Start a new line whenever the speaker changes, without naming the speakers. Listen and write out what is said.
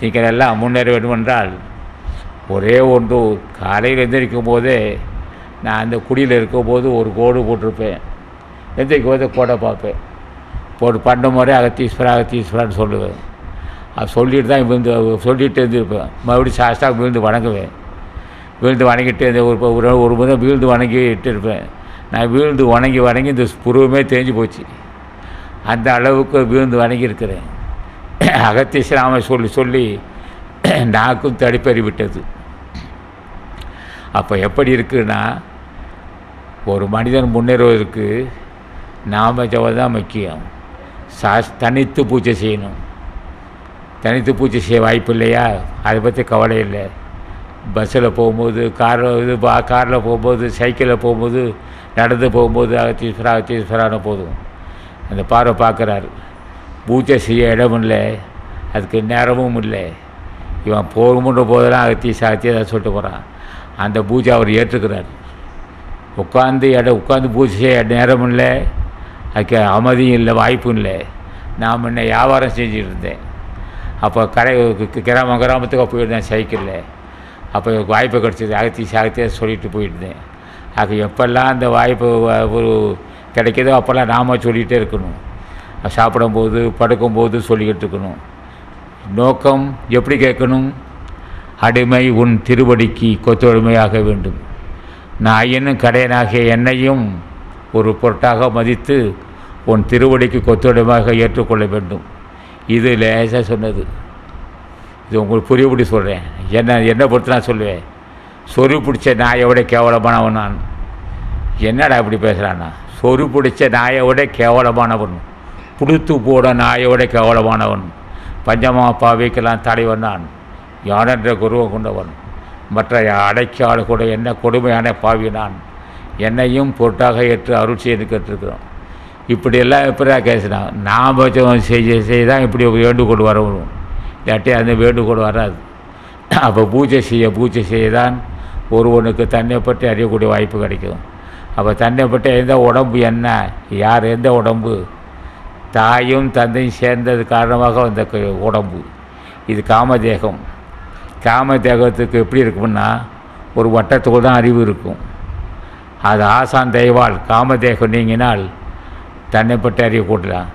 நீங்கள் எல்லாம் முன்னேற வேண்டும் என்றால் ஒரே ஒன்று காலையில் எந்திரிக்கும் போதே நான் அந்த குடியில் இருக்கும்போது ஒரு கோடு போட்டிருப்பேன். எந்திரிக்கும் போது கோடை பார்ப்பேன். போட்டு பண்ண முறை அகத்தீஸ்வரா அகத்தீஸ்வரான்னு சொல்லுவேன். அது சொல்லிட்டு தான் விழுந்து சொல்லிட்டு இருந்திருப்பேன் மறுபடியும் சாஸ்தா விழுந்து வணங்குவேன். விழுந்து வணங்கிட்டு இந்த ஒரு ஒரு ஒரு முறை வீழ்ந்து வணங்கிட்டு இருப்பேன். நான் வீழ்ந்து வணங்கி வணங்கி இந்த புருவமே தேஞ்சு போச்சு. அந்த அளவுக்கு வீழ்ந்து வணங்கியிருக்கிறேன். அகத்தீஸ்வராம சொல்லி சொல்லி நாக்கும் தடிப்பறி விட்டது. அப்போ எப்படி இருக்குன்னா ஒரு மனிதன் முன்னேறுவதற்கு நாம ஜபம் தான் முக்கியம். சா தனித்து பூஜை செய்யணும். தனித்து பூஜை செய்ய வாய்ப்பு இல்லையா? அதை பற்றி கவலை இல்லை. பஸ்ஸில் போகும்போது காரில் இது பா காரில் போகும்போது சைக்கிளில் போகும்போது நடந்து போகும்போது அகத்தீஸ்வரா அகத்தீஸ்வரான போதும். அந்த பார்வை பார்க்குறாரு. பூஜை செய்ய இடம் இல்லை அதுக்கு நேரமும் இல்லை. இவன் போகும்போது போதெல்லாம் அகத்தீஸ் ஏதாவது சொல்லிட்டு போகிறான் அந்த பூஜை அவர் ஏற்றுக்கிறார். உட்காந்து இடம் உட்காந்து பூஜை செய்ய நேரமும் இல்லை அதுக்கு அமைதியும் இல்லை வாய்ப்பும் இல்லை. நான் முன்ன வியாபாரம் செஞ்சுட்டு இருந்தேன். அப்போ கடை கிராமம் கிராம கிராமத்துக்கு போயிருந்தேன் சைக்கிளில். அப்போ எனக்கு வாய்ப்பு கிடச்சிது அகத்தி சாகத்தியாக சொல்லிட்டு போயிருந்தேன். அது எப்பெல்லாம் அந்த வாய்ப்பு ஒரு கிடைக்கிதோ அப்போல்லாம் நாம சொல்லிகிட்டே இருக்கணும். சாப்பிடும்போது படுக்கும்போது சொல்லிக்கிட்டு இருக்கணும். நோக்கம் எப்படி கேட்கணும்? அடிமை உன் திருவடிக்கு கொத்தொழுமையாக வேண்டும். நான் என்னும் கடையனாகிய என்னையும் ஒரு பொருட்டாக மதித்து உன் திருவடிக்கு கொத்தொழுமையாக ஏற்றுக்கொள்ள வேண்டும். இது லேசாக சொன்னது. இது உங்களுக்கு புரியபடி சொல்கிறேன் என்ன என்னை பொறுத்து நான் சொல்லுவேன். சொறி பிடிச்ச நாயை விட கேவலமானவன் நான். என்னடா இப்படி பேசுகிறான்னா சொறி பிடிச்ச நாயை விட கேவலமானவன். புடுத்து போட நாயோட கவலமானவன். பஞ்சமாப்பா பஞ்சமா பாவிக்கெல்லாம் தலைவன் நான். யானென்ற குருவம் கொண்டவன். மற்ற அடைக்காடு கூட என்ன கொடுமையான பாவி நான். என்னையும் பொருட்டாக ஏற்று அருள் செய்து கேட்டிருக்கிறோம் இப்படியெல்லாம் எப்படியா கேசினான் நாம் செய்ய செய்தான் இப்படி வேண்டுகோள் வரணும் இல்லாட்டி அந்த வேண்டுகோள் வராது. அப்போ பூஜை செய்ய பூஜை செய்ய தான் ஒருவனுக்கு தன்னை பற்றி அறியக்கூடிய வாய்ப்பு கிடைக்கும். அப்போ தன்னை பற்றி எந்த உடம்பு என்ன? யார் எந்த உடம்பு? தாயும் தந்தையும் சேர்ந்தது காரணமாக வந்த க- உடம்பு. இது காமதேகம். காமதேகத்துக்கு எப்படி இருக்கும்னா ஒரு வட்டத்துக்குள் தான் அறிவு இருக்கும். அது ஆசான் தெய்வால் காமதேகம் நீங்கினால் தன்னைப்பட்டு அறிவு கூட்டலாம்